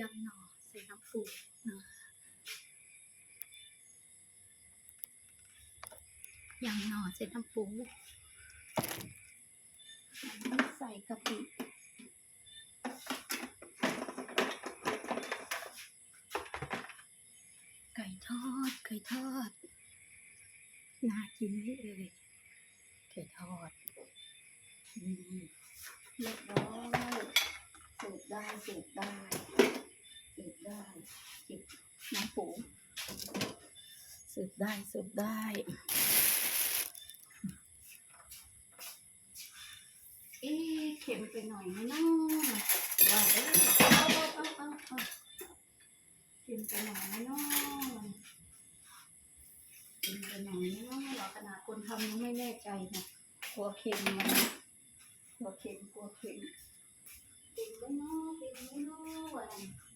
ยำหน่อใส่น้ำปูเนาะยำหน่อใส่น้ำปูใส่กะปิไก่ทอดไก่ทอดน่ากินไหมเอ่ยไก่ทอดอืมเรียบร้อยสิร์ฟได้สิร์ฟได้ ได้จิบน้ำปูเสิร์ฟได้เสิร์ฟได้เอ๊ะเค็มไปหน่อยไหมเนาะว่าเด้อเอาเอาเอาเอาเอาเค็มไปหน่อยไหมเนาะเค็มไปหน่อยไหมเนาะเราขนาดคนทำยังไม่แน่ใจนะกลัวเค็มนะกลัวเค็มกลัวเค็มเค็มไหมเนาะเค็มไหมเนาะอะ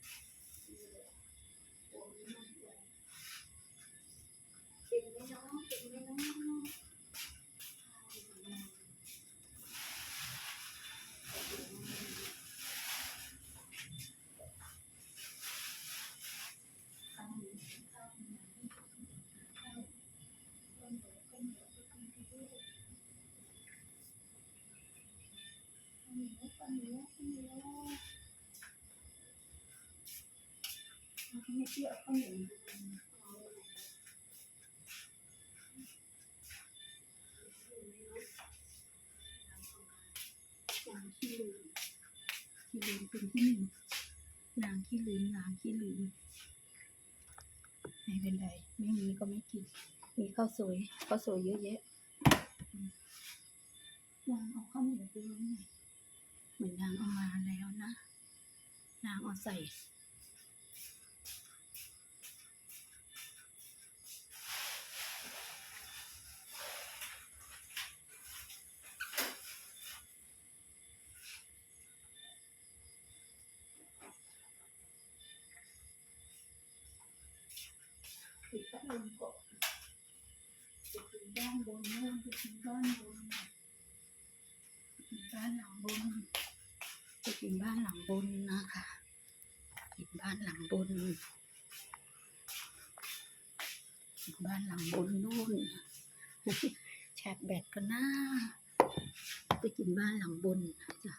ข้าวเหนียวนางขี้ลืมขี้ลืมเป็นที่หนึ่งนางขี้ลืมนางขี้ลืมไม่เป็นไร ไม่มีก็ไม่กิน มีข้าวสวยข้าวสวยเยอะแยะอืมนางเอาข้าวเหนียวไปไว้ไหน มือนนางเอามาแล้วนะ นางเอาใส่ปิดพัดลมก่อนจะถึงด้านบนนู่นจะถึงด้านบนจะถึงบ้านหลังบน จะถึงบ้านหลังบนนะคะถึงบ้านหลังบนถึงบ้านหลังบนนู่นแชทแบตก็น่าไปกินบ้านหลังบนจ้ะ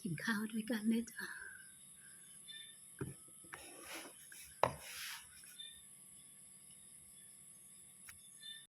กินข้าวด้วยกันเลยจ้ะ